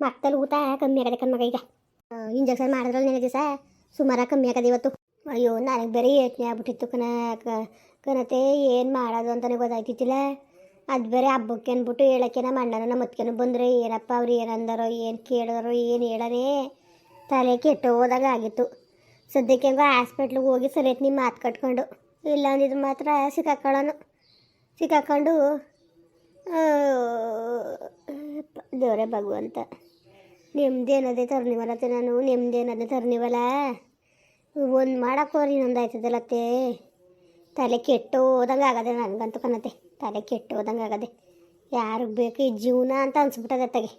ಮಕ್ಕಳು ಊಟ ಕಮ್ಮಿ ಆಗದೆ ಕಣ್ಮಗ ಈಗ. ಇಂಜೆಕ್ಷನ್ ಮಾಡಿದ್ರಲ್ಲಿ ನೆನೆ ದಿವಸ? ಸುಮಾರ ಕಮ್ಮಿ ಆಗದೆ ಇವತ್ತು. ಅಯ್ಯೋ, ನನಗೆ ಬೇರೆ ಯೋಚನೆ ಆಗ್ಬಿಟ್ಟಿತ್ತು ಕಣ ಕನತೆ, ಏನು ಮಾಡೋದು ಅಂತಲೇ ಗೊತ್ತಾಯ್ತಿತ್ತಿಲ್ಲ. ಅದು ಬೇರೆ ಹಬ್ಬಕ್ಕೆ ಅಂದ್ಬಿಟ್ಟು ಹೇಳಕ್ಕೆ ಮಣ್ಣನ ನಮ್ಮ ಅತ್ತಿಗೆನೂ ಬಂದರೆ ಏನಪ್ಪ ಅವ್ರು ಏನಂದಾರೋ ಏನು ಕೇಳಿದಾರೋ ಏನು ಹೇಳರೇ ತಲೆ ಕೆಟ್ಟು ಹೋದಾಗ ಆಗಿತ್ತು. ಸದ್ಯಕ್ಕೆ ಹೆಂಗೋ ಹಾಸ್ಪಿಟ್ಲಿಗೆ ಹೋಗಿ ಸರಿಯತ್ ನಿಮ್ಮ ಮಾತು ಕಟ್ಕೊಂಡು. ಇಲ್ಲ ಅಂದಿದ್ದು ಮಾತ್ರ ಸಿಕ್ಕಾಕೊಳ್ಳೋನು. ಸಿಕ್ಕಾಕೊಂಡು ದೇವರೇ ಭಗವಂತ. ನೆಮ್ಮದೇನದೇ ತರ್ನಿವಲತ್ತೆ ನಾನು ನೆಮ್ಮದೇನದೇ ತರ್ನಿವಲ್ಲ ಒಂದು ಮಾಡೋಕ್ಕೋರಿ ನಂದಾಯ್ತದಲ್ಲತ್ತೆ ತಲೆ ಕೆಟ್ಟು ಹೋದಂಗೆ ಆಗದೆ ನನಗಂತೂ ಕಣತೆ ತಲೆ ಕೆಟ್ಟು ಹೋದಂಗೆ ಆಗದೆ. ಯಾರಿಗೆ ಬೇಕು ಈ ಜೀವನ ಅಂತ ಅನ್ಸ್ಬಿಟ್ಟದೆ ತಗೆ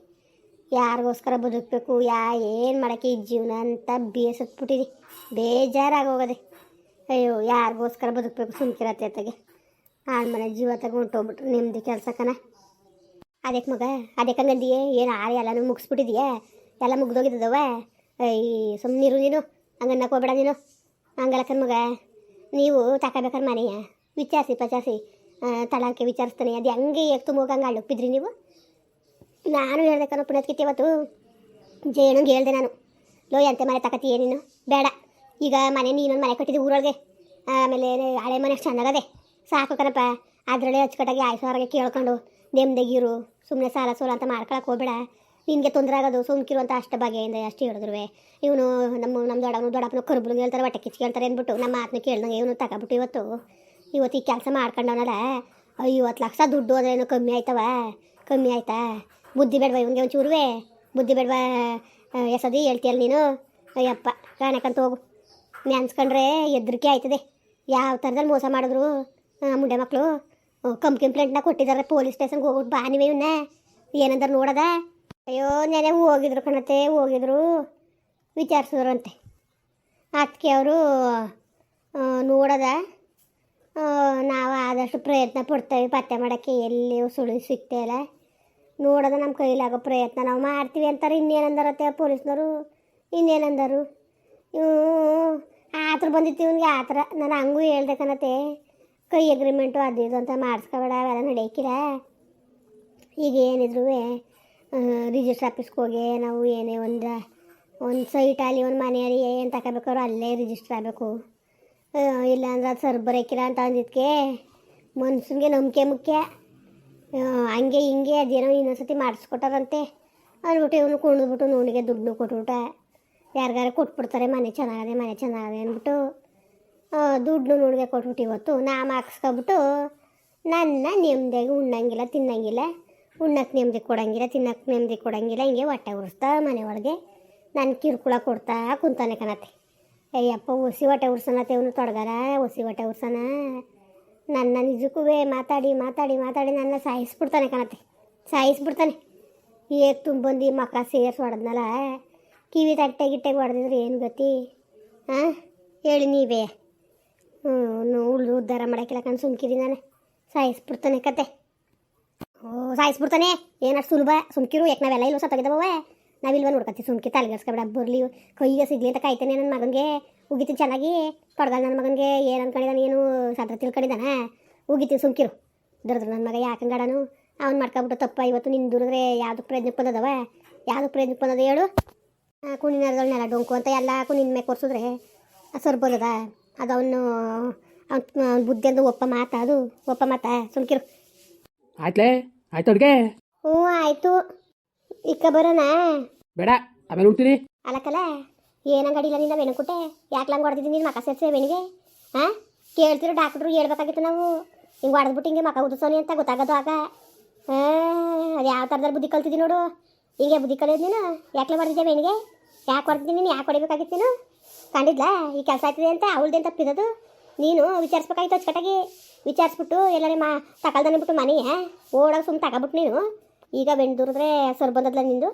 ಯಾರಿಗೋಸ್ಕರ ಬದುಕಬೇಕು, ಯಾ ಏನು ಮಾಡೋಕ್ಕೆ ಈ ಜೀವನ ಅಂತ ಬೇಸತ್ಬಿಟ್ಟಿದೆ. ಬೇಜಾರಾಗೋಗದೆ. ಅಯ್ಯೋ, ಯಾರಿಗೋಸ್ಕರ ಬದುಕಬೇಕು ಸುಮ್ಕಿರತ್ತೆ ತಗೆ ಆಳ್ಮನೆ ಜೀವ ತಗೊಂಡು ಹೊಂಟೋಗ್ಬಿಟ್ರು ನಿಮ್ಮದು ಕೆಲಸ ಅದಕ್ಕೆ ಮಗ? ಅದಕ್ಕೆ ಹಂಗಂದಿಯೇ? ಏನು ಆರೆ ಎಲ್ಲನೂ ಮುಗಿಸ್ಬಿಟ್ಟಿದೀಯ? ಎಲ್ಲ ಮುಗ್ದೋಗಿದ್ದವ ಈ ಸುಮ್ಮನಿರು ನೀನು. ಹಂಗನ್ನಕ್ಕೆ ಹೋಗ್ಬೇಡ ನೀನು. ಹಂಗಲ್ಲಕ್ಕನ್ ಮಗ. ನೀವು ತಗೋಬೇಕಾರೆ ಮನೆಯ? ವಿಚಾರಿಸಿ, ಪಚಾರಿಸಿ. ತಳಕ್ಕೆ ವಿಚಾರಿಸ್ತಾನೆ. ಅದು ಹೆಂಗೆ ಎತ್ತು ಹಂಗೆ ಅಳ್ಳುಪ್ಪಿದ್ರಿ ನೀವು? ನಾನು ಹೇಳ್ದೆ ಕಣೋ ಪುಣ್ಯತ್ಕಿತ್ತು ಇವತ್ತು. ಜೇಣಂಗೆ ಹೇಳ್ದೆ ನಾನು. ಲೋ ಎಂತೆ ಮನೆ ತಕತಿ ನೀನು? ಬೇಡ. ಈಗ ಮನೆ ನೀನೊಂದು ಮನೆ ಕಟ್ಟಿದ್ದು ಊರೊಳಗೆ. ಆಮೇಲೆ ಹಳೆ ಮನೆ ಚೆನ್ನಾಗದೆ ಸಾಕು ಕಣಪ್ಪ. ಅದರಲ್ಲೇ ಅಚ್ಚುಕಟ್ಟಾಗಿ ಆಯ್ಸೋರ್ಗೆ ಕೇಳ್ಕೊಂಡು ನೆಮ್ಮದಿಗಿರು ಸುಮ್ಮನೆ ಸಾಲ ಸೋಲ ಅಂತ ಮಾಡ್ಕೊಳಕ್ಕೆ ಹೋಗ್ಬೇಡ. ನಿನಗೆ ತೊಂದರೆ ಆಗೋದು, ಸುಮ್ಕಿರು ಅಂತ ಅಷ್ಟು ಬಗೆಯಿಂದ ಅಷ್ಟು ಹೇಳಿದ್ರು ಇವನು ನಮ್ಮ ನಮ್ಮ ದೊಡ್ಡವನು ದೊಡ್ಡಪ್ಪನ ಕರ್ಬುಲು ಹೇಳ್ತಾರೆ, ಹೊಟ್ಟೆ ಕೇಳ್ತಾರೆ ಅಂದ್ಬಿಟ್ಟು, ನಮ್ಮ ಮಾತನ್ನ ಕೇಳ್ದಂಗೆ ಇವನು ತಗೊಬಿಟ್ಟು ಇವತ್ತು ಇವತ್ತು ಈ ಕೆಲಸ ಮಾಡ್ಕೊಂಡವನಲ್ಲ ಐವತ್ತು ಲಕ್ಷ ದುಡ್ಡು ಅದೇನು ಕಮ್ಮಿ ಆಯ್ತವ? ಕಮ್ಮಿ ಆಯ್ತಾ? ಬುದ್ಧಿ ಬೇಡವಾ ಇವನಿಗೆ ಒಂಚೂರುವೆ ಬುದ್ಧಿ ಬೇಡವಾ ಎಸದಿ ಹೇಳ್ತೀಯಲ್ಲ ನೀನು? ಅಯ್ಯಪ್ಪ ಕಾಣಕ್ಕಂತ ಹೋಗು. ನೆನ್ಸ್ಕೊಂಡ್ರೆ ಎದ್ರಿಕೆ ಆಯ್ತದೆ. ಯಾವ ಥರದಲ್ಲಿ ಮೋಸ ಮಾಡಿದ್ರು ಮುಂಡೆ ಮಕ್ಕಳು ಕಮ್ ಕಂಪ್ಲೇಂಟ್ನ ಕೊಟ್ಟಿದ್ದಾರೆ, ಪೊಲೀಸ್ ಸ್ಟೇಷನ್ಗೆ ಹೋಗ್ಬಿಟ್ಟು ಬಾ ನೀವೇ ಇವನ್ನ ಏನಂದ್ರೆ ನೋಡದ? ಅಯ್ಯೋ ನೆನೆ ಹೋಗಿದ್ರು ಕಣತೆ ಹೋಗಿದ್ರು. ವಿಚಾರಿಸಿದ್ರಂತೆ. ಅದಕ್ಕೆ ಅವರು ನೋಡದ. ನಾವು ಆದಷ್ಟು ಪ್ರಯತ್ನ ಪಡ್ತೇವೆ ಪತ್ತೆ ಮಾಡೋಕ್ಕೆ ಎಲ್ಲಿ ಸುಳಿ ಸಿಗ್ತಾ ಇಲ್ಲ. ನೋಡೋದ ನಮ್ಮ ಕೈಲಾಗೋ ಪ್ರಯತ್ನ, ನಾವು ಮಾಡ್ತೀವಿ ಅಂತಾರೆ ಇನ್ನೇನಂದಾರತ್ತೆ ಪೊಲೀಸ್ನವರು? ಇನ್ನೇನಂದರು? ಇವು ಆ ಬಂದಿತ್ತು ಇವನಿಗೆ ಆ ಥರ ನಾನು ಹಂಗೂ ಹೇಳ್ದೆ ಕಣತೆ ಕೈ ಅಗ್ರಿಮೆಂಟು ಅದು ಇದು ಅಂತ ಮಾಡಿಸ್ಕೊಬೇಡ, ಅವೆಲ್ಲ ನಡೆಯಕ್ಕಿಲ್ಲ ಈಗ ಏನಿದ್ರು ರಿಜಿಸ್ಟ್ರ್ ಆಫೀಸ್ಗೆ ಹೋಗಿ ನಾವು ಏನೇ ಒಂದು ಒಂದು ಅಲ್ಲಿ, ಒಂದು ಮನೆಯಲ್ಲಿ ಏನು ತಗೋಬೇಕಾದ್ರು ಅಲ್ಲೇ ರಿಜಿಸ್ಟರ್ ಆಗಬೇಕು. ಇಲ್ಲಾಂದ್ರೆ ಅದು ಸರ್ ಬರೋಕ್ಕಿಲ್ಲ ಅಂತ ಅಂದಿದ್ದಕ್ಕೆ ಮನ್ಸನ್ಗೆ ನಂಬಿಕೆ ಮುಖ್ಯ. ಹಂಗೆ ಹಿಂಗೆ ಅದೇನೋ ಇನ್ನೊಂದ್ಸತಿ ಮಾಡಿಸ್ಕೊಟ್ಟಾರಂತೆ. ಅಂದ್ಬಿಟ್ಟು ಇವನು ಕುಣಿದ್ಬಿಟ್ಟು ನೋಡಿಗೆ ದುಡ್ಡು ಕೊಟ್ಬಿಟ್ಟ. ಯಾರಿಗಾರು ಕೊಟ್ಬಿಡ್ತಾರೆ, ಮನೆ ಚೆನ್ನಾಗದೆ ಮನೆ ಚೆನ್ನಾಗದೆ ಅಂದ್ಬಿಟ್ಟು. ದುಡ್ಡು ನೋಡಿಗೆ ಕೊಟ್ಬಿಟ್ಟು ಇವತ್ತು ನಾ ಹಾಕ್ಸ್ಕೊಬಿಟ್ಟು ನನ್ನ ನೆಮ್ಮದಿಯಾಗಿ ಉಣ್ಣಂಗಿಲ್ಲ, ತಿನ್ನಂಗಿಲ್ಲ. ಉಣ್ಣಕ್ಕೆ ನೆಮ್ಮದಿ ಕೊಡಂಗಿಲ್ಲ, ತಿನ್ನಕ್ಕೆ ನೆಮ್ಮದಿ ಕೊಡಂಗಿಲ್ಲ. ಹಿಂಗೆ ಹೊಟ್ಟೆ ಉರಿಸ್ತಾ ಮನೆ ಒಳಗೆ ನನ್ನ ಕಿರುಕುಳ ಕೊಡ್ತಾ ಕುಂತಾನೆ ಕಣತೆ ಅಯ್ಯಪ್ಪ, ಒಸಿ ಹೊಟ್ಟೆ ಉರ್ಸನತ್ತೆ ಇವನು ತೊಡಗಾರ? ಒಸಿ ಹೊಟ್ಟೆ ಉರ್ಸನ? ನನ್ನ ನಿಜಕ್ಕೂ ಮಾತಾಡಿ ಮಾತಾಡಿ ಮಾತಾಡಿ ನನ್ನ ಸಾಯಿಸ್ಬಿಡ್ತಾನೆ ಕಣತೆ ಸಾಯಿಸ್ಬಿಡ್ತಾನೆ. ಈಗ ತುಂಬಂದು ಮಕ್ಕ ಸೇರ್ಸಿ ಹೊಡೆದ್ನಲ್ಲ? ಕಿವಿ ತಟ್ಟೆ ಗಿಟ್ಟೆಗೆ ಹೊಡೆದಿದ್ರೆ ಏನು ಗತಿ? ಹಾಂ ಹೇಳಿ ನೀವೇ. ಹ್ಞೂ ಉಳ್ದು ಉದ್ಧಾರ ಮಾಡೋಕ್ಕಿಲ್ಲ ಕಣ್ ಸುಮ್ಕಿರಿ ನಾನು. ಸಾಯಿಸ್ಬಿಡ್ತಾನೆ ಕತೆ. ಓ, ಸಾಯಿಸ್ಬಿಡ್ತಾನೆ? ಏನಷ್ಟು ಸುಲಭ? ಸುಮ್ಕಿರು, ಯಾಕೆ ನಾವೆಲ್ಲ ಇಲ್ಲ ಸತ್ತಾಗಿದ್ದಾವೆ? ನಾವಿಲ್ವ ನೋಡ್ಕತ್ತಿ ಸುಮ್ಕಿ ತಲೆಗೆಡ್ಸ್ಕೊಬೇಡ ಬರ್ಲಿ. ಕೈಗೆ ಸಿಗ್ಲಿ ಅಂತ ಕಾಯ್ತಾನೆ ನನ್ನ ಮಗನಿಗೆ. ಉಗಿತೀನಿ ಚೆನ್ನಾಗಿ ಪಡ್ಗಲ್ ನನ್ನ ಮಗನಿಗೆ. ಏನು ಅನ್ಕೊಂಡಿದ್ದಾನೆ ಏನು ಸದ್ರ ತಿಳ್ಕೊಂಡಿದ್ದಾನೆ ಉಗಿತೀನಿ ಸುಮ್ಕಿರು. ದುರ್ದ್ರ ನನ್ನ ಮಗ ಯಾಕಂಗಾಡನು ಅವ್ನು ಮಾಡ್ಕೊಬಿಟ್ಟು ತಪ್ಪ, ಇವತ್ತು ನಿನ್ನ ದುರಿದ್ರೆ ಯಾವುದಕ್ಕೆ ಪ್ರಯತ್ನಕ್ಕೆ ಬಂದದವ? ಯಾವುದು ಪ್ರಯತ್ನಕ್ಕೆ ಬಂದದ ಹೇಳು? ಕುಣಿನ ಡೊಂಕು ಅಂತ ಎಲ್ಲ ಕುಣಿನ ಮೇಲೆ ಕೊರ್ಸಿದ್ರೆ ಸರ್ ಬರೋದ ಅದು ಅವನು ಅವ್ನ ಬುದ್ಧಿ ಅಂದ್ರೆ ಒಪ್ಪ ಮಾತ ಅದು ಒಪ್ಪ ಮಾತ. ಸುಮ್ಕಿರು ಆಯ್ತಲೇ? ಆಯ್ತು ಅಡ್ಗೆ? ಹ್ಞೂ ಆಯಿತು. ಇಕ್ಕ ಬರೋಣ? ಬೇಡ ಆಮೇಲೆ ಉಣ್ತೀನಿ. ಇಲ್ಲ ಏನಂಗಡಿಲ್ಲ ನಿನ್ನ ವೆಣಕುಟೆ ಯಾಕೆ ಲಂಗ್ ಹೊಡೆದಿದ್ದೀನಿ ನೀನು ಮಕ ಸೇರ್ಸೆ ವೆಣಿಗೆ ಹಾಂ ಕೇಳ್ತಿರೋ ಡಾಕ್ಟ್ರು ಹೇಳ್ಬೇಕಾಗಿತ್ತು ನಾವು. ಹಿಂಗೆ ಹೊಡೆದ್ಬಿಟ್ಟು ಹಿಂಗೆ ಮಕ ಉದಿಸೋನಿ ಅಂತ ಗೊತ್ತಾಗೋದು ಆಗ. ಅದು ಯಾವ ಥರದ ಬುದ್ಧಿ ಕಲ್ತಿದ್ದೀನಿ ನೋಡು. ಹಿಂಗೆ ಬುದ್ಧಿ ಕಲಿಯೋದು ನೀನು? ಯಾಕೆ ಹೊಡೆದಿದ್ದೆ ವೆಣಿಗೆ ಯಾಕೆ ಹೊಡೆದಿದ್ದೀನಿ ನೀನು? ಯಾಕೆ ಹೊಡಿಬೇಕಾಗಿತ್ತು ನೀನು? ಕಂಡಿದ್ಲಾ ಈ ಕೆಲಸ ಆಯ್ತದೆ ಅಂತ ಅವಳ್ದೇನು ತಪ್ಪಿರೋದು ನೀನು ವಿಚಾರಿಸ್ಬೇಕಾಗಿತ್ತು ಅಚ್ಚುಕಟ್ಟಾಗಿ. ವಿಚಾರಿಸ್ಬಿಟ್ಟು ಎಲ್ಲರೇ ಮಾ ತಕಳ್ದನ್ಬಿಟ್ಟು ಮನೆಯ ಓಡಾಗ ಸುಮ್ಮನೆ ತಗೊಬಿಟ್ಟು ನೀನು. ಈಗ ಬೆಂಡ್ ದೂರಿದ್ರೆ ಸರ್ ಬಂದದ್ಲ ನಿಂದು?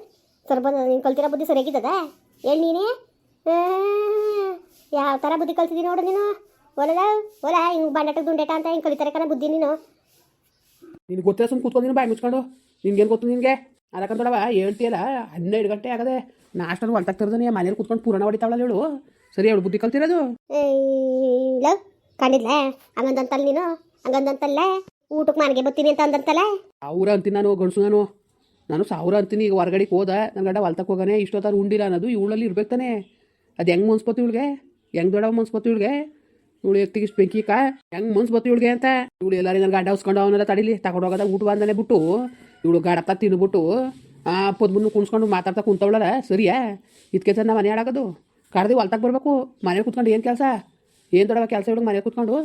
ಸರ್ ಬಂದ ನೀನು ಕಲ್ತಿರೋ ಬುದ್ಧಿ ಸರಿಯಾಗಿದ್ದದ? ಹೇಳಿ ನೀನೇ? ಯಾವ ಥರ ಬುದ್ಧಿ ಕಲ್ತಿದ್ದೀನಿ ನೋಡು ನೀನು. ಒಲದ ಒಲ, ಹಿಂಗೆ ಬಂಡಾಟ ದುಂಡಾಟ ಅಂತ ಹಿಂಗೆ ಕಲಿತಾರೆ ಕಣ ಬುದ್ಧಿ ನೀನು. ನಿನ್ಗೆ ಗೊತ್ತಿಲ್ಲ ಸುಮ್ಮನೆ ಕೂತ್ಕೊಂಡು ಬಾಯಿ ಮುಚ್ಕೊಂಡು. ನಿನ್ಗೇನು ಗೊತ್ತು ನಿನಗೆ? ಅದಕ್ಕಂತೊಡವ ಹೇಳ್ತೀಯಲ್ಲ, ಹನ್ನೆರಡು ಗಂಟೆ ಆಗದೆ ನಾಷ್ಟನ ಹೊಲ್ತಾಗ ನೀ ಮನೇಲಿ ಕೂತ್ಕೊಂಡು ಪೂರಣ ಹೊಡಿತಾವಲ್ಲ ಹೇಳು ಸರಿ ಅವಳು ಬುದ್ಧಿ ಕಲ್ತಿರೋದು? ಲವ್ ಕಂಡಿದ್ಲ ಹಂಗಂದಂತಲ್ಲ ನೀನು ಹಂಗಂದಂತಲ್ಲೇ. ಊಟಕ್ಕೆ ಮನೆಗೆ ಬರ್ತೀನಿ ಅಂತ ಅಂದಂತಲ್ಲ. ಅವ್ರ ಅಂತೀನಿ ನಾನು ಗಂಡಸು ನಾನು. ನಾನು ಸಾವಿರ ಅಂತೀನಿ ಈಗ ಹೊರಗಡೆಗೆ ಹೋದ. ನನ್ನ ಗಂಡ ಹೊಲ್ತಕ್ಕೆ ಹೋಗಾನೆ ಇಷ್ಟೊತ್ತಾರು ಉಂಡಿಲ್ಲ ಅನ್ನೋದು ಇವಳಲ್ಲಿ ಇರ್ಬೇಕು ತಾನೆ. ಅದು ಹೆಂಗೆ ಮನ್ಸ್ಬತ್ತು ಇವಳಿಗೆ? ಹೆಂಗ್ ದೊಡ್ಡವ ಮನ್ಸ್ಬತ್ತು ಇವಳಿಗೆ? ಇವಳು ಎತ್ತಿಗೆ ಇಷ್ಟು ಬೆಂಕಿ ಕಾ? ಹೆಂಗೆ ಮನ್ಸ್ಬತ್ತು ಇವಳಿಗೆ ಅಂತ? ಇವಳು ಎಲ್ಲರೂ ನನ್ನ ಗಂಡ ಹೊಸ್ಕೊಂಡು ಅವನೆಲ್ಲ ತಡಿಲಿ. ತಗೊಂಡು ಹೋಗೋದ ಊಟ ಬಂದನೆ ಬಿಟ್ಟು. ಇವಳು ತಿಂದು ತಿನ್ಬಿಟ್ಟು. ಆ ಪದ್ಮನ್ನು ಕುಣ್ಸ್ಕೊಂಡು ಮಾತಾಡ್ತಾ ಕುಂತವಳಲ್ಲ ಸರಿಯಾ? ಇದಕ್ಕೆ ಸರ್ ನಾ ಮನೆ ಹಾಳಾಗೋದು. ಕರ್ದು ಹೊಲ್ತಕ್ಕೆ ಬರಬೇಕು ಮನೆ ಕುತ್ಕೊಂಡು ಏನು ಕೆಲಸ? ಏನು ದೊಡ್ಡವ ಕೆಲಸ ಇವಳಿಗೆ ಮನೆ ಕುತ್ಕೊಂಡು?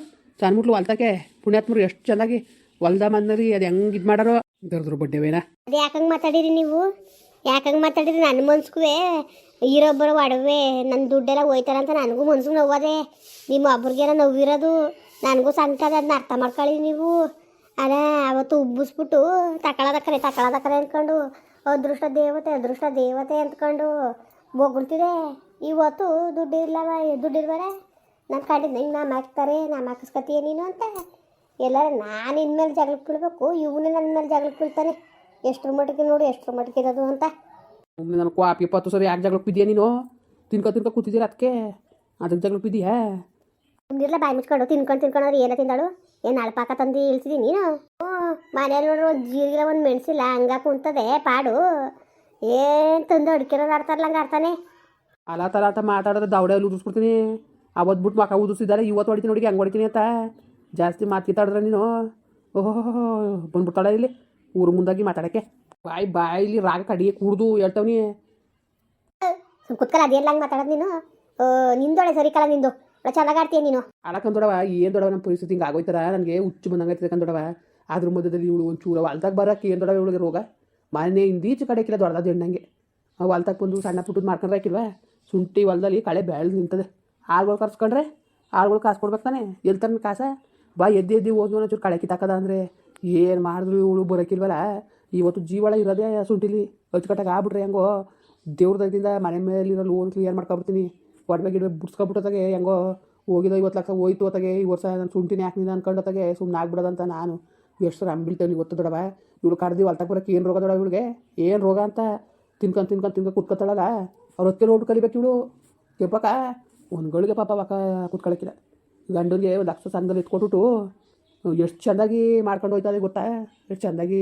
ಸಣ್ಣ ಹೊಲ್ತಕ್ಕೆ, ಪುಣ್ಯಾತ್ಮರು ಎಷ್ಟು ಚೆನ್ನಾಗಿ ಹೊಲ್ದ ಮನ್ನರಿ, ಅದು ಹೆಂಗೆ ಇದು ಮಾಡಾರೋ? ದರ್ದ್ರು ಬಡ್ಡೆವೇನ? ಅದು ಯಾಕಂಗೆ ಮಾತಾಡಿರಿ ನೀವು? ಯಾಕಂಗೆ ಮಾತಾಡಿರಿ ನನ್ನ ಮನ್ಸ್ಗೂ ಇರೊಬ್ಬರು ಒಡವೆ ನನ್ನ ದುಡ್ಡೆಲ್ಲ ಹೋಯ್ತಾರ ಅಂತ ನನಗೂ ಮನ್ಸಿಗೆ ನೋವದೆ. ನಿಮ್ಮ ಒಬ್ರಿಗೆಲ್ಲ ನೋವಿರೋದು, ನನಗೂ ಸಂಕಟ ಅದ ಅದನ್ನ ಅರ್ಥ ಮಾಡ್ಕೊಳ್ಳಿ ನೀವು. ಅದ ಅವತ್ತು ಉಬ್ಬಿಸ್ಬಿಟ್ಟು ತಕೊಳ್ಳೋದಕ್ಕರೆ ತಕೊಳ್ಳೋದಕ್ಕರೆ ಅಂದ್ಕೊಂಡು ಅದೃಷ್ಟ ದೇವತೆ ಅದೃಷ್ಟ ದೇವತೆ ಅಂದ್ಕೊಂಡು ಬೊಗಳ್ತಿದೆ. ಇವತ್ತು ದುಡ್ಡು ಇಲ್ಲವ ದುಡ್ಡು ಇರ್ಬಾರ ನಾನು ಕಂಡಿದ್ದು ಹಿಂಗೆ ನಾನು ಹಾಕ್ತಾರೆ ನಾನು ಹಾಕಿಸ್ಕೊತೀಯ ನೀನು ಅಂತ. ಎಲ್ಲರ ನಾನು ಇನ್ಮೇಲೆ ಜಗಳಕ್ಕೆ ಬೀಳ್ಬೇಕು ಇವನೇ ನನ್ನ ಮೇಲೆ ಜಗಳಕ್ಕೆ ಬೀಳ್ತಾನೆ ಎಷ್ಟ್ರ ಮಟ್ಟಿಗೆ ನೋಡಿ ಎಷ್ಟ್ರ ಮಟ್ಟಿಗೆ ಇರೋದು ಅಂತ. ಒಮ್ಮೆ ನಾನು ಕ್ವಾಪ್ ಇಪ್ಪತ್ತು ಸರಿ ಯಾಕೆ ಜಗಳಕ್ಕೆ ಬಿದ್ದೀಯ ನೀನು? ತಿನ್ಕೊ ತಿನ್ಕೊ ಕೂತಿದ್ದೀರ ಅದಕ್ಕೆ ಅದಕ್ಕೆ ಜಗಳಕ್ಕೆ ಬಿದ್ದೀಯಾ? ಮುಂದಿರ್ಲ ಬಾಯಿ ಮುಚ್ಕೊಂಡು ತಿನ್ಕೊಂಡು ತಿನ್ಕೊಂಡ್ರೆ ಏನ ತಿಂದಾಳು? ಏನು ಅಳ್ಪಾಕ ತಂದು ಇಳಿಸಿದಿ ನೀನು? ಹ್ಞೂ ಮನೇಲಿ ನೋಡ್ರಿ ಒಂದು ಜೀರಿಗೆ ಒಂದು ಮೆಣಸಿಲ್ಲ ಹಂಗ ಕುಂತದೆ ಪಾಡು. ಏನು ತಂದು ಅಡ್ಕಿರೋರು ಆಡ್ತಾರಲ್ಲ ಹಂಗೆ ಆಡ್ತಾನೆ. ಥರ ಅಂತ ಮಾತಾಡಿದ್ರೆ ದವಡೆ ಅಲ್ಲಿ ಉದಿಸ್ಬಿಡ್ತೀನಿ ಅವತ್ತು ಬಿಟ್ಟು ಮಕ್ಕ ಉದಿಸಿದ್ದಾರೆ ಇವತ್ತು ಹೊಡಿತೀನಿ ನೋಡಿ ಹೆಂಗೆ ಹೊಡಿತೀನಿ ಅಂತ. ಜಾಸ್ತಿ ಮಾತು ಕಿತ್ತಾಡಿದ್ರೆ ನೀನು. ಓಹೋ ಬಂದ್ಬಿಡ್ತಾಳೆ ಇಲ್ಲಿ. ಊರು ಮುಂದಾಗಿ ಮಾತಾಡೋಕ್ಕೆ. ಬಾಯಿ ಬಾಯಿಲಿ ರಾಗ ಕಡಿಗೆ ಕುಡ್ದು ಹೇಳ್ತವನಿ. ಕುತ್ಕಲ್ಲ ಅದೆಲ್ಲ ಹಂಗೆ ಮಾತಾಡೋದು ನೀನು? ನಿಂದೊಳೆ ಸರಿ ಕಲ ನಿಂದು. ಚೆನ್ನಾಗಿ ಆಡ್ತೀಯ ನೀನು. ಅಳಕಂದೊಡವ ಏನು ದೊಡವ ನಮ್ಮ ಪರಿಸ್ಥಿತಿ ಹಿಂಗೆ ಆಗೋಯ್ತಾರ ನನಗೆ ಹುಚ್ಚು ಬಂದಂಗೈತೆ ಕಂದೊಡವ. ದೊಡವ ಅದ್ರ ಮಧ್ಯದಲ್ಲಿ ಇವಳು ಒಂದು ಚೂರ ಹೊಲ್ದಾಗ ಬರೋಕೆ ಏನು ದೊಡವ ಇವಳಿಗೆ ರೋಗ? ಮನೆ ಇಂದೀಚು ಕಡೆ ಕಿಲ್ಲ ದೊಡ್ಡದ ಹೆಣ್ಣಂಗೆ. ಅವು ಹೊಲ್ದಾಗ ಬಂದು ಸಣ್ಣ ಪುಟ್ಟದ್ದು ಮಾಡ್ಕೊಂಡ್ರೆ ಹಾಕಿಲ್ವಾ? ಶುಂಠಿ ಹೊಲದಲ್ಲಿ ಕಳೆ ಬೆಳೆದು ನಿಂತದೆ ಆಳುಗಳು ಕರ್ಸ್ಕೊಂಡ್ರೆ ಆಳುಗಳು ಕಾಸು ಕೊಡ್ಬೇಕು ತಾನೆ. ಎಲ್ಲಿ ತನ್ನ ಕಾಸ? ಬಾ ಎದ್ದು ಎದ್ದು ಹೋಗಿ ಒಂಚೂರು ಕಳೆ ಕಿತ್ತಾಕದ ಅಂದರೆ ಏನು ಮಾಡಿದ್ರು ಇವಳು ಬರೋಕಿಲ್ವಲ್ಲ ಇವತ್ತು ಜೀವಳ ಇರೋದೇ ಶುಂಠಿಲಿ. ಅಚ್ಚುಕಟ್ಟಾಗಿ ಆಗ್ಬಿಟ್ರೆ ಹೆಂಗೋ? ದೇವ್ರ ದಯದಿಂದ ಮನೆ ಮೇಲಿರೋ ಲೋನ್ ಕ್ಲಿಯರ್ ಮಾಡ್ಕೊಬಿಡ್ತೀನಿ. ಒಡವೆ ಗಿಡವೆ ಬಿಡ್ಸ್ಕೊಬಿಟ್ಟೋತಾಗೆ ಹೆಂಗೋ? ಹೋಗಿದ ಇವತ್ತು ಲಕ್ಷ ಹೋಯ್ತು ಹೊತ್ತಾಗೆ ಈ ವರ್ಷ ನಾನು ಶುಂಠಿನೇ ಹಾಕ್ನಿಂದ ಅನ್ಕೊಂಡೊತ್ತಾಗೆ ಸುಮ್ಮನೆ ಆಗ್ಬಿಡೋದಂತ ನಾನು. ಎಷ್ಟು ನೀವು ಗೊತ್ತು ದೊಡವ? ಇವಳು ಕರ್ದು ಹೊಲ್ತಾಗ ಬರೋಕೆ ಏನು ರೋಗ ದೊಡವ ಇವಳಿಗೆ? ಏನು ರೋಗ ಅಂತ ತಿನ್ಕೊಂಡು ತಿನ್ಕೊಂಡು ತಿನ್ಕೊಂಡು ಕುತ್ಕೊತಾಳಲ್ಲ? ಅವ್ರ ಹೊತ್ತಿಗೆ ಊಟ ಕಲಿಬೇಕು ಇವಳು. ಒಂದು ಗಳಿಗೆ ಪಾಪ ಪಕ್ಕ ಕುತ್ಕೊಳಕ್ಕಿಲ್ಲ ಗಂಡನಿಗೆ ಒಂದು ಲಕ್ಷ ಸಂಘದಲ್ಲಿ ಎತ್ಕೊಟ್ಬಿಟ್ಟು ಎಷ್ಟು ಚೆಂದಾಗಿ ಮಾಡ್ಕೊಂಡು ಹೋಯ್ತದೆ ಗೊತ್ತಾ? ಎಷ್ಟು ಚೆಂದಾಗಿ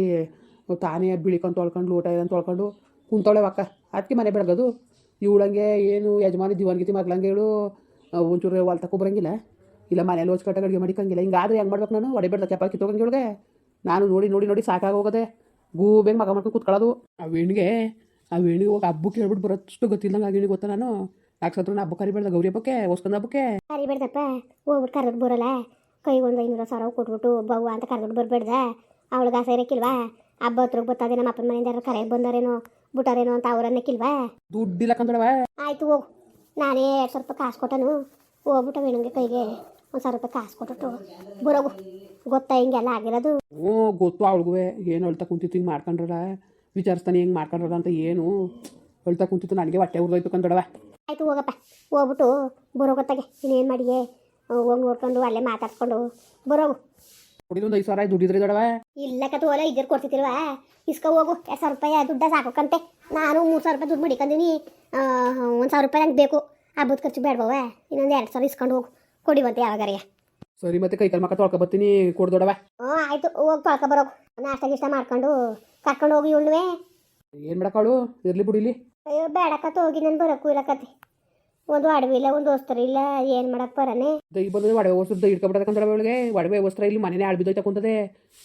ತಾನೇ ಬಿಳಿಕೊಂಡು ತೊಳ್ಕೊಂಡು, ಲೋಟ ಅಂತ ತೊಳ್ಕೊಂಡು ಕುಂತವಳೆ ಅಕ್ಕ. ಅದಕ್ಕೆ ಮನೆ ಬೆಳಗೋದು ಇವಳಂಗೆ ಏನು ಯಜಮಾನಿ ದಿವಾನ್ಗೀತಿ ಮಗ್ಲಂಗೆ ಹೇಳು ಒಂಚೂರು ಹೊಲ್ತಕ್ಕೂ ಬರಂಗಿಲ್ಲ. ಇಲ್ಲ ಮನೇಲಿ ಹೋಚ್ಕಟ್ಟಾಗ ಅಡುಗೆ ಮಾಡಿಕಂಗಿಲ್ಲ. ಹಿಂಗಾದ್ರೆ ಹೆಂಗೆ ಮಾಡ್ಬೇಕು ನಾನು? ಒಡೆ ಬೆಳ್ದ ಕೆಪ್ಪ ಕಿತ್ತೋಗಂಗೆ ಇವಳಿಗೆ. ನಾನು ನೋಡಿ ನೋಡಿ ನೋಡಿ ಸಾಕಾಗೋಗದೆ ಗೂಬೆಂಗೆ ಮಗ ಮಾಡ್ಕೊಂಡು ಕೂತ್ಕೊಳ್ಳೋದು ಆ, ವೇಣಿಗೆ ಆ ವೇಣಿಗೆ ಹೋಗಿ ಹಬ್ಬಕ್ಕೆ ಹೇಳ್ಬಿಟ್ಟು ಬರೋಷ್ಟು ಗೊತ್ತಿಲ್ಲಂಗ ಆಗಿ ಗೊತ್ತ ನಾನು? ಯಾಕೆ ಹಬ್ಬ ಕರಿಬೇಡ್ದ ಗೌರಿ ಹಬ್ಬಕ್ಕೆ ಹೊಸ್ಕೊಂಡ್ ಹಬ್ಬಕ್ಕೆ? ಕರಿಬೇಡ್ದಪ್ಪ. ಹೋಗ್ಬಿಟ್ಟು ಕರೆದು ಬರಲ್ಲ. ಕೈ ಒಂದು ಐನೂರು ಸಾವಿರ ಕೊಟ್ಬಿಟ್ಟು ಬವ್ವ ಅಂತ ಕರೆದ್ಬಿಟ್ಟು ಬರಬೇಡ್ದ. ಅವಳಿಗೆ ಆಸೆ ಇರಕ್ಕಿಲ್ವಾ ಹಬ್ಬ ಹತ್ರಕ್ಕೆ ಬರ್ತದೆ ನಮ್ಮ ಅಪ್ಪನ ಮನೆಯಿಂದ ಕರೆಗೆ ಬಂದಾರೇನೋ ಬಿಟ್ಟಾರೇನೋ ಅಂತ ಅವ್ರು ಅನ್ನಕ್ಕಿಲ್ವಾ ದುಡ್ಡಿಲ್ಲ ಕಂದಡವ ಆಯ್ತು ಹೋಗು. ನಾನೇ ಎರಡು ಸಾವಿರ ರೂಪಾಯಿ ಕಾಸು ಕೊಟ್ಟನು. ಹೋಗ್ಬಿಟ್ಟು ವೇಣುಗೆ ಕೈಗೆ ಒಂದು ಸಾವಿರ ರೂಪಾಯಿ ಕಾಸು ಕೊಟ್ಟು ಬರೋಗು. ಗೊತ್ತಾ ಹಿಂಗೆಲ್ಲ ಆಗಿರೋದು? ಹ್ಞೂ ಗೊತ್ತು ಅವಳಿಗೂ ಏನು ಹೇಳ್ತಾ ಕುಂತಿತ್ತು ಹಿಂಗೆ ಮಾಡ್ಕೊಂಡ್ರಲ್ಲ. ವಿಚಾರಿಸ್ತಾನೆ ಹೆಂಗೆ ಮಾಡ್ಕೊಂಡ್ರದ ಅಂತ ಏನು? ಹೇಳ್ತಾ ಕುಂತಿತ್ತು. ನನಗೆ ಹೊಟ್ಟೆ ಉರ್ದೋಯ್ತು ಕಂದೊಡವ ಆಯಿತು ಹೋಗಪ್ಪ. ಹೋಗ್ಬಿಟ್ಟು ಬರೋಗತ್ತಾಗೆ ಇನ್ನೇನು ಮಾಡಿಯೇ? ಹೋಗಿ ನೋಡ್ಕೊಂಡು ಅಲ್ಲೇ ಮಾತಾಡ್ಕೊಂಡು ಬರೋಗು. ಕುಡಿದು ಒಂದು ಐದು ಸಾವಿರ ದುಡ್ಡಿದ್ರಿ ದೊಡವ ಇಲ್ಲ ಕತ್ತು ಓಲೆ ಇದ್ರ ಕೊಡ್ತಿತ್ತಿಲ್ವಾ ಇಸ್ಕೊ ಹೋಗು. ಎರಡು ಸಾವಿರ ರೂಪಾಯಿ ದುಡ್ಡ ಸಾಕೋಕಂತೆ ನಾನು ಮೂರು ಸಾವಿರ ರೂಪಾಯಿ ದುಡ್ಡು ಮಡಿಕಂದೀನಿ. ಒಂದು ಸಾವಿರ ರೂಪಾಯಿ ನಂಗೆ ಬೇಕು. ಹಬ್ಬದ ಖರ್ಚು ಬೇಡವವ ಇನ್ನೊಂದು ಎರಡು ಸಾವಿರ ಇಸ್ಕೊಂಡು ಹೋಗು. ಕೊಡಿವಂತೆ ಯಾವಾಗಾರಿಯ ಸರಿ ಮತ್ತೆ ಕೈ ಮಕ್ಕ ತೊಳ್ಕೊ ಬರ್ತೀನಿ ಕೊಡ್ ದೊಡವ ಆಯ್ತು ಹೋಗ್ ತೊಳ್ಕೊ ಬರೋಗು ನಾಷ್ಟ ಗೀಷ್ಟ ಮಾಡ್ಕೊಂಡು ಕರ್ಕೊಂಡು ಹೋಗಿ ಉಳ್ಳುವೆ ಏನು ಮಾಡಕ್ಕವಳು ಇರ್ಲಿ ಬಿಡಿಲಿ ಅಯ್ಯೋ ಬೇಡಕತ್ತ ಹೋಗಿ ನಾನು ಬರೋಕ್ಕೂ ಇಲ್ಲ ಕತೆ. ಒಂದು ಅಡವಿ ಇಲ್ಲ ಒಂದು ವಸ್ತ್ರ ಇಲ್ಲ ಏನು ಮಾಡಕ್ ಬರನೆ? ದೈ ಬಂದ್ರೆ ಒಡವೆ ವಸ್ತ್ರ ದೈ ಇಟ್ಕೊಬಿಡದ ಕಂದಡವ ಇವಳಿಗೆ ಒಡವೆ ವಸ್ತ್ರ ಇಲ್ಲಿ ಮನೇನೆ ಆಳ್ಬಿದ್ದೋಯ್ತಾ ಕುಂತದೆ.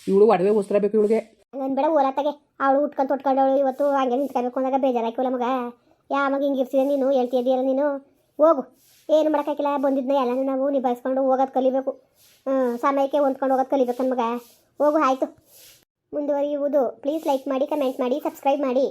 ಇವಳು ಒಡವೆ ವಸ್ತ್ರ ಬೇಕು ಇವಳಿಗೆ. ನನ್ ಬೇಡ ಓಲಾತಾಗೆ ಅವಳು ಉಟ್ಕೊಂಡು ತೊಟ್ಕೊಂಡವಳು ಇವತ್ತು ಹಂಗೆ ನಿಂತ್ಕೋಬೇಕು ಅಂದಾಗ ಬೇಜಾರಾಕಿವಲ್ಲ ಮಗ. ಯಾ ಮಗ ಹಿಂಗೆ ಇರ್ತೀಯ ನೀನು ಹೇಳ್ತಿದ್ದೀಯಲ್ಲ ನೀನು? ಹೋಗು. ಏನು ಮಾಡೋಕ್ಕಾಗಿಲ್ಲ, ಬಂದಿದ್ನ ಎಲ್ಲನೂ ನಾವು ನಿಭಾಯಿಸ್ಕೊಂಡು ಹೋಗೋದು ಕಲಿಬೇಕು. ಸಮಯಕ್ಕೆ ಹೊಂದ್ಕೊಂಡು ಹೋಗೋದು ಕಲಿಬೇಕು ಮಗ. ಹೋಗು, ಆಯಿತು. ಮುಂದುವರಿಯುವುದು. ಪ್ಲೀಸ್ ಲೈಕ್ ಮಾಡಿ ಕಮೆಂಟ್ ಮಾಡಿ ಸಬ್ಸ್ಕ್ರೈಬ್ ಮಾಡಿ.